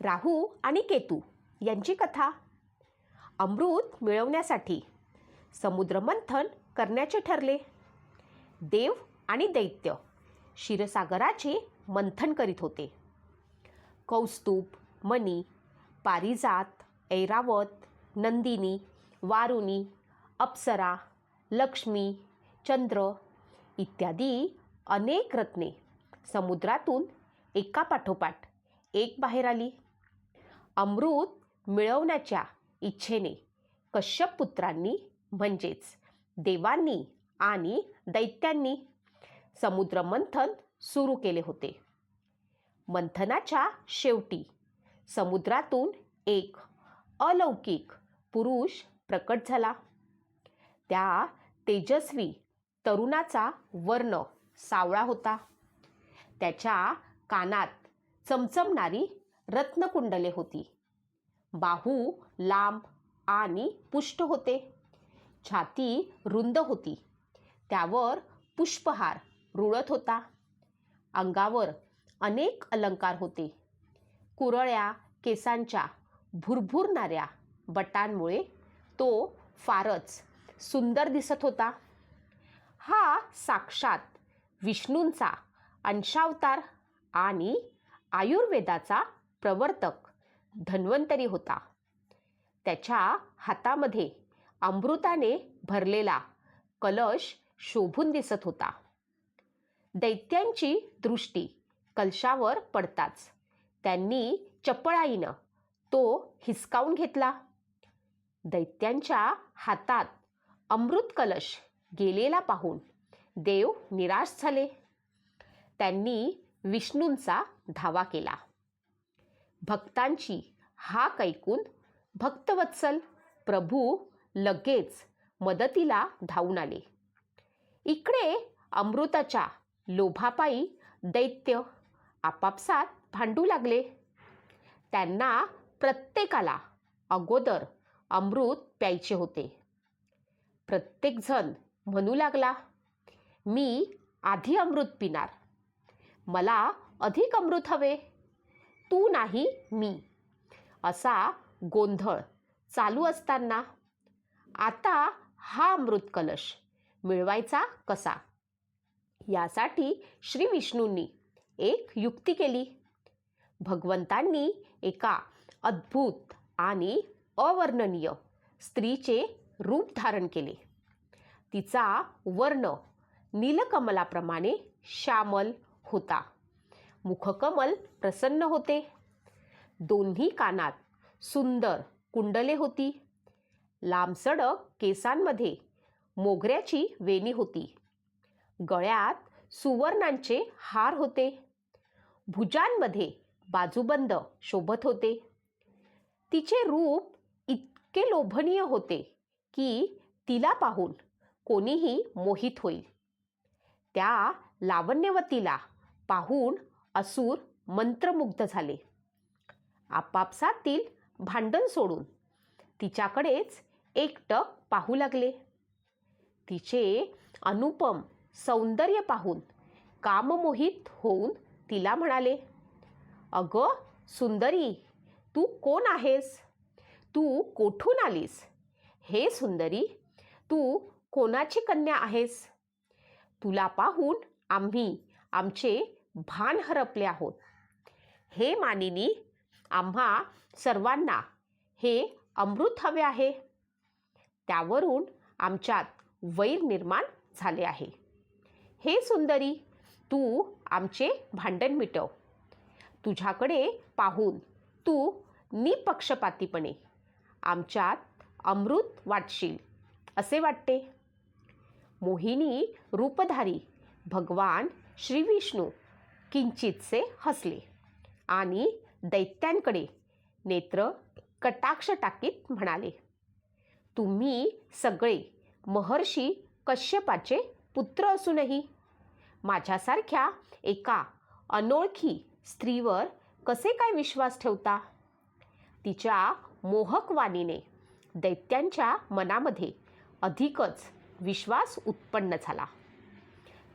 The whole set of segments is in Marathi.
राहू आणि केतू यांची कथा. अमृत मिळवण्यासाठी समुद्रमंथन करण्याचे ठरले. देव आणि दैत्य क्षीरसागराचे मंथन करीत होते. कौस्तुभ मणी पारिजात ऐरावत नंदिनी वारुणी अप्सरा लक्ष्मी चंद्र इत्यादी अनेक रत्ने समुद्रातून एकापाठोपाठ एक बाहेर आली. अमृत मिळवण्याच्या इच्छेने कश्यप पुत्रांनी म्हणजेच देवांनी आणि दैत्यांनी समुद्रमंथन सुरू केले होते. मंथनाच्या शेवटी समुद्रातून एक अलौकिक पुरुष प्रकट झाला. त्या तेजस्वी तरुणाचा वर्ण सावळा होता. त्याच्या कानात चमचमणारी रत्नकुंडले होती. बाहू लांब आणि पुष्ट होते. छाती रुंद होती. त्यावर पुष्पहार रुळत होता. अंगावर अनेक अलंकार होते. कुरळ्या केसांच्या भुरभुरणाऱ्या बटांमुळे तो फारच सुंदर दिसत होता. हा साक्षात विष्णूंचा अंशावतार आणि आयुर्वेदाचा प्रवर्तक धन्वंतरी होता. त्याच्या हातामध्ये अमृताने भरलेला कलश शोभून दिसत होता. दैत्यांची दृष्टी कलशावर पडताच त्यांनी चपळाईनं तो हिसकावून घेतला. दैत्यांच्या हातात अमृत कलश गेलेला पाहून देव निराश झाले. त्यांनी विष्णूंचा धावा केला. भक्तांची हाक ऐकून भक्तवत्सल प्रभू लगेच मदतीला धावून आले. इकडे अमृताच्या लोभापायी दैत्य आपापसात भांडू लागले. त्यांना प्रत्येकाला अगोदर अमृत प्यायचे होते. प्रत्येकजण म्हणू लागला मी आधी अमृत पिणार. मला अधिक अमृत हवे. तू नाही मी. असा गोंधळ चालू असताना आता हा अमृत कलश मिळवायचा कसा? यासाठी श्री विष्णूंनी एक युक्ती केली. भगवंतांनी एका अद्भुत आणि अवर्णनीय स्त्रीचे रूप धारण केले. तिचा वर्ण नीलकमलाप्रमाणे श्यामल होता. मुखकमल प्रसन्न होते. दोन्ही कानात सुंदर कुंडले होती. लांबसडक केसांमध्ये मोगऱ्याची वेणी होती. गळ्यात सुवर्णांचे हार होते. भुजांमध्ये बाजूबंद शोभत होते. तिचे रूप इतके लोभनीय होते की तिला पाहून कोणीही मोहित होईल. त्या लावण्यवतीला पाहून असुर मंत्रमुग्ध झाले. आपापसातील भांडण सोडून तिच्याकडेच एकटक पाहू लागले. तिचे अनुपम सौंदर्य पाहून काममोहित होऊन तिला म्हणाले अगं सुंदरी तू कोण आहेस? तू कोठून आलीस? हे सुंदरी तू कोणाची कन्या आहेस? तुला पाहून आम्ही आमचे भान हरपले आहोत. हे मानिनी आम्हा सर्वांना हे अमृत हवे आहे. त्यावरून आमच्यात वैर निर्माण झाले आहे. हे सुंदरी तू आमचे भांडण मिटव. तुझ्याकडे पाहून तू निपक्षपातीपणे आमच्यात अमृत वाटशील असे वाटते. मोहिनी रूपधारी भगवान श्री विष्णू किंचितसे हसले. आणि दैत्यांकडे नेत्र कटाक्ष टाकीत म्हणाले तुम्ही सगळे महर्षी कश्यपाचे पुत्र असूनही माझ्यासारख्या एका अनोळखी स्त्रीवर कसे काय विश्वास ठेवता? तिच्या मोहक वाणीने दैत्यांच्या मनामध्ये अधिकच विश्वास उत्पन्न झाला.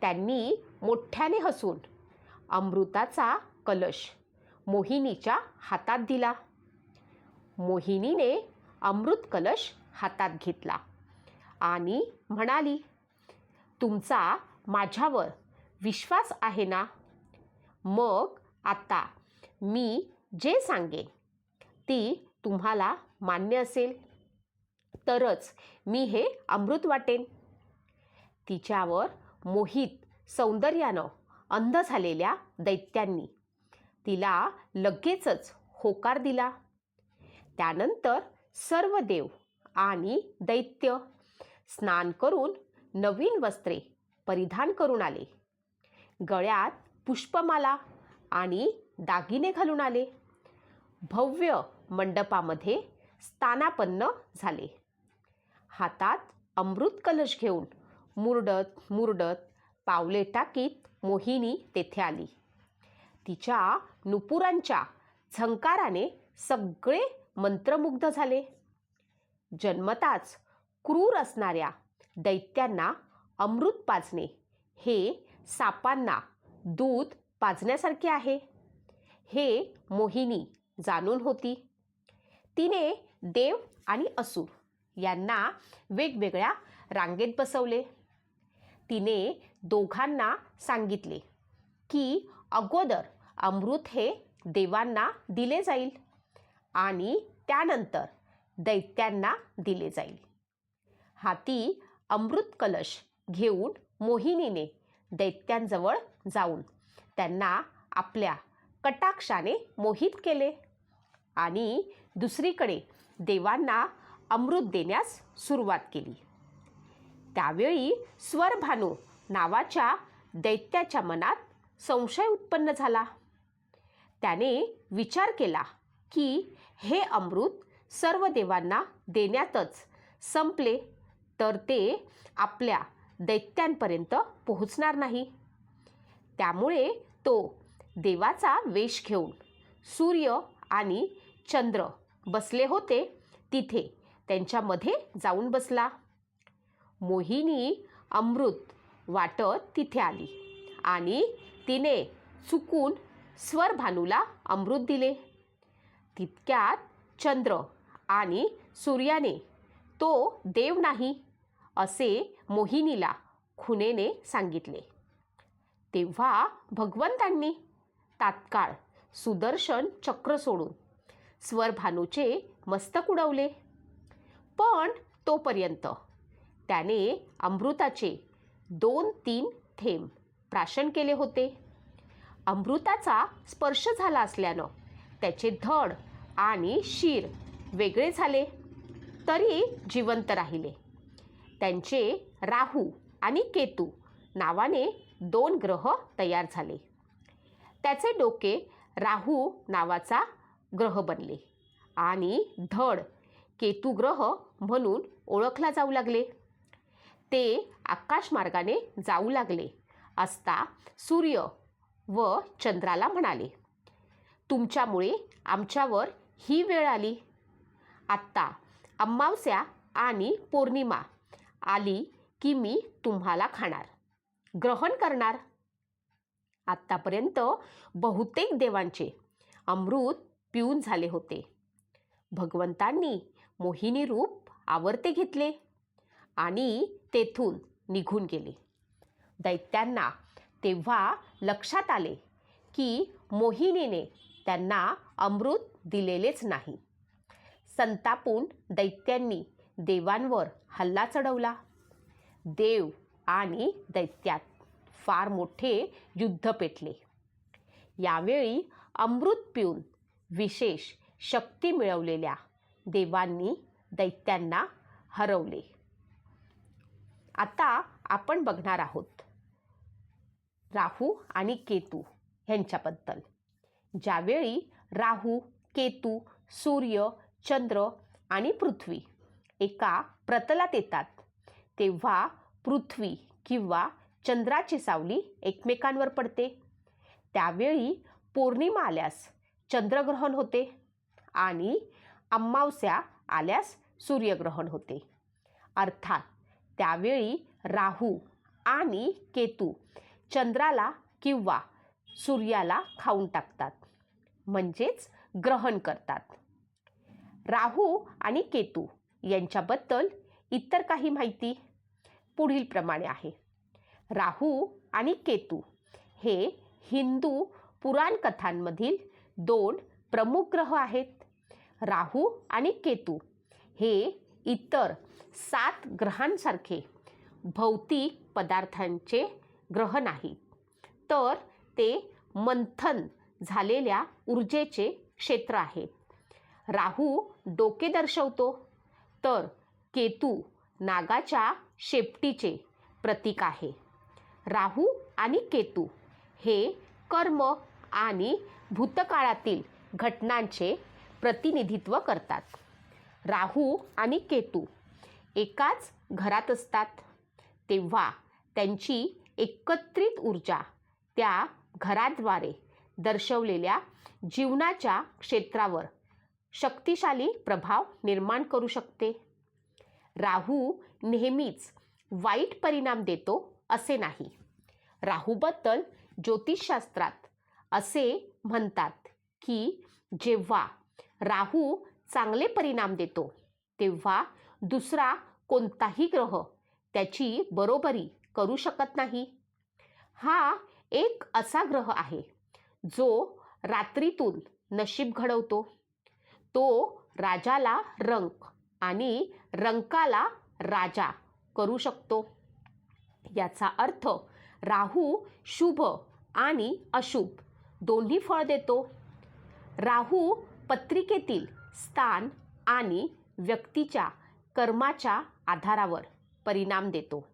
त्यांनी मोठ्याने हसून अमृताचा कलश. मोहिनीच्या हातात दिला. मोहिनीने अमृत कलश हातात घेतला आणि म्हणाली तुमचा माझ्यावर विश्वास आहे ना? मग आता मी जे सांगेन ती तुम्हाला मान्य असेल. तरच मी हे अमृत वाटेन. तिच्यावर मोहित सौंदर्यानं अंध झालेल्या दैत्यांनी तिला लगेचच होकार दिला. त्यानंतर सर्व देव आणि दैत्य स्नान करून नवीन वस्त्रे परिधान करून आले. गळ्यात पुष्पमाला आणि दागिने घालून आले. भव्य मंडपामध्ये स्थानापन्न झाले. हातात अमृत कलश घेऊन मुरडत मुरडत पावले टाकीत मोहिनी तेथे आली. तिच्या नुपुरांच्या झंकाराने सगळे मंत्रमुग्ध झाले. जन्मताच क्रूर असणाऱ्या दैत्यांना अमृत पाजणे हे सापांना दूध पाजण्यासारखे आहे हे मोहिनी जाणून होती. तिने देव आणि असुर यांना वेगवेगळ्या रांगेत बसवले. तिने दोघांना सांगितले की अगोदर अमृत हे देवांना दिले जाईल आणि त्यानंतर दैत्यांना दिले जाईल. हाती अमृत कलश घेऊन मोहिनीने दैत्यांजवळ जाऊन त्यांना आपल्या कटाक्षाने मोहित केले आणि दुसरीकडे देवांना अमृत देण्यास सुरुवात केली. त्यावेळी स्वरभानू नावाच्या दैत्याच्या मनात संशय उत्पन्न झाला. त्याने विचार केला की हे अमृत सर्व देवांना देण्यातच संपले तर ते आपल्या दैत्यांपर्यंत पोहोचणार नाही. त्यामुळे तो देवाचा वेश घेऊन सूर्य आणि चंद्र बसले होते. तिथे त्यांच्यामध्ये जाऊन बसला. मोहिनी अमृत वाटत तिथे आली. आणि तिने चुकून स्वरभानूला अमृत दिले. तितक्यात चंद्र आणि सूर्याने तो देव नाही असे मोहिनीला खुनेने सांगितले. तेव्हा भगवंतांनी तात्काळ सुदर्शन चक्र सोडून स्वरभानूचे मस्तक उडवले. पण तोपर्यंत त्याने अमृताचे दोन तीन थेंब प्राशन केले होते. अमृताचा स्पर्श झाला असल्यानं त्याचे धड आणि शिर वेगळे झाले. तरी जिवंत राहिले. त्यांचे राहू आणि केतू नावाने दोन ग्रह तयार झाले. त्याचे डोके राहू नावाचा ग्रह बनले आणि धड केतू ग्रह म्हणून ओळखला जाऊ लागले. ते आकाशमार्गाने जाऊ लागले असता सूर्य व चंद्राला म्हणाले तुमच्यामुळे आमच्यावर ही वेळ आली. आत्ता अमावस्या आणि पौर्णिमा आली की मी तुम्हाला खाणार ग्रहण करणार. आत्तापर्यंत बहुतेक देवांचे अमृत पिऊन झाले होते. भगवंतांनी मोहिनी रूप आवर्ते घेतले आणि तेथून निघून गेले. दैत्यांना तेव्हा लक्षात आले की मोहिनीने त्यांना अमृत दिलेलेच नाही. संतापून दैत्यांनी देवांवर हल्ला चढवला. देव आणि दैत्यात फार मोठे युद्ध पेटले. यावेळी अमृत पिऊन विशेष शक्ती मिळवलेल्या देवांनी दैत्यांना हरवले. आता आपण बघणार आहोत. राहू आणि केतू ह्यांच्याबद्दल. ज्यावेळी राहू केतू सूर्य चंद्र आणि पृथ्वी एका प्रतलात येतात तेव्हा पृथ्वी किंवा चंद्राची सावली एकमेकांवर पडते. त्यावेळी पौर्णिमा आल्यास चंद्रग्रहण होते आणि अमावस्या आल्यास सूर्यग्रहण होते. अर्थात त्यावेळी राहू आणि केतू चंद्राला किंवा सूर्याला खाऊन टाकतात. म्हणजेच ग्रहण करतात. राहू आणि केतू यांच्याबद्दल इतर काही माहिती पुढील प्रमाणे आहे. राहू आणि केतू हे हिंदू पुराणकथांमधील दोन प्रमुख ग्रह आहेत. राहू आणि केतू हे इतर सात ग्रहांसारखे भौतिक पदार्थांचे ग्रह नाहीत. तर ते मंथन झालेल्या ऊर्जेचे क्षेत्र आहेत राहू डोके दर्शवतो. तर केतू नागाच्या शेपटीचे प्रतीक आहे. राहू आणि केतू हे कर्म आणि भूतकाळातील घटनांचे प्रतिनिधित्व करतात. राहू आणि केतू एकाच घरात असतात. तेव्हा त्यांची एकत्रित ऊर्जा त्या घराद्वारे दर्शवलेल्या जीवनाच्या क्षेत्रावर शक्तिशाली प्रभाव निर्माण करू शकते. राहू नेहमीच वाईट परिणाम देतो असे नाही. राहूबद्दल ज्योतिषशास्त्रात असे म्हणतात की जेव्हा राहू चांगले परिणाम देतो. तेव्हा दुसरा कोणताही ग्रह त्याची बरोबरी करू शकत नाही. हा एक असा ग्रह आहे जो रात्रीतून नशीब घडवतो. तो राजाला रंक आणि रंकाला राजा करू शकतो. याचा अर्थ राहू शुभ आणि अशुभ दोन्ही फळ देतो. राहू पत्रिकेतील स्थान आणि व्यक्तीच्या कर्माच्या आधारावर परिणाम देतो.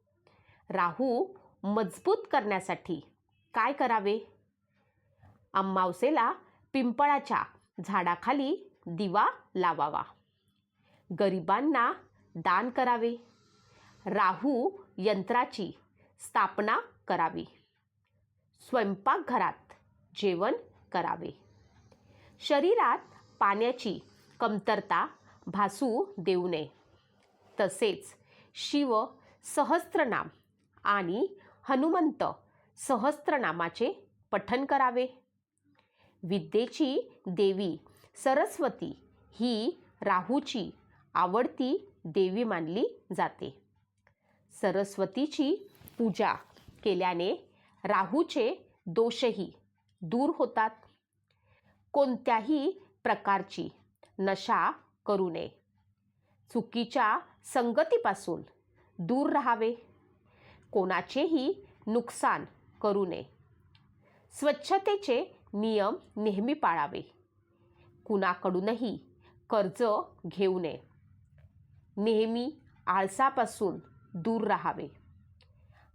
राहू मजबूत करण्यासाठी काय करावे? अमावसेला पिंपळाच्या झाडाखाली दिवा लावावा. गरिबांना दान करावे. राहू यंत्राची स्थापना करावी. स्वयंपाकघरात जेवण करावे. शरीरात पाण्याची कमतरता भासू देऊ नये. तसेच शिव सहस्त्रनाम आणि हनुमंत सहस्त्रनामाचे पठन करावे. विद्येची देवी सरस्वती ही राहूची आवडती देवी मानली जाते. सरस्वतीची पूजा केल्याने राहूचे दोषही दूर होतात. कोणत्याही प्रकारची नशा करू नये. चुकीच्या संगतीपासून दूर राहावे. कोणाचेही नुकसान करू नये. स्वच्छतेचे नियम नेहमी पाळावे. कुणाकडूनही कर्ज घेऊ नये. नेहमी आळसापासून दूर राहावे.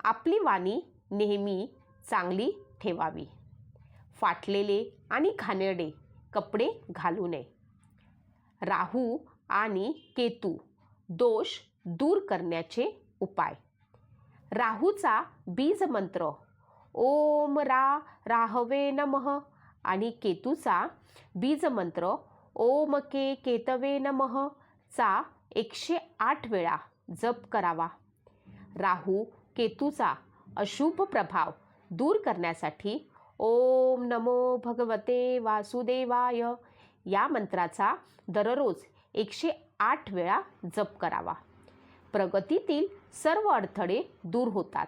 आपली वाणी नेहमी चांगली ठेवावी. फाटलेले आणि घाणेरडे कपडे घालू नये. राहू आणि केतू दोष दूर करण्याचे उपाय. राहूचा बीज मंत्र ओम रा राहवे नमः आणि केतूचा बीज मंत्र ओम के केतवे नमः चा एकशे आठ वेळा जप करावा. राहू केतूचा अशुभ प्रभाव दूर करण्यासाठी ओम नमो भगवते वासुदेवाय या मंत्राचा दररोज एकशे आठ वेळा जप करावा. प्रगतीतील सर्व अडथळे दूर होतात.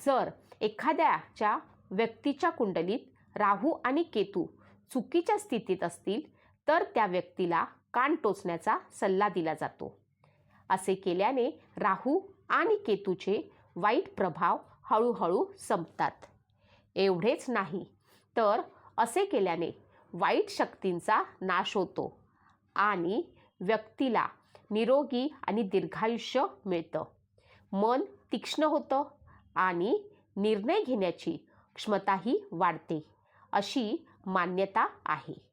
जर एखाद्याच्या व्यक्तीच्या कुंडलीत राहू आणि केतू चुकीच्या स्थितीत असतील तर त्या व्यक्तीला कान टोचण्याचा सल्ला दिला जातो. असे केल्याने राहू आणि केतूचे वाईट प्रभाव हळूहळू संपतात. एवढेच नाही तर असे केल्याने वाईट शक्तींचा नाश होतो आणि व्यक्तीला निरोगी आणि दीर्घायुष्य मिळतं. मन तीक्ष्ण होतं आणि निर्णय घेण्याची क्षमताही वाढते अशी मान्यता आहे.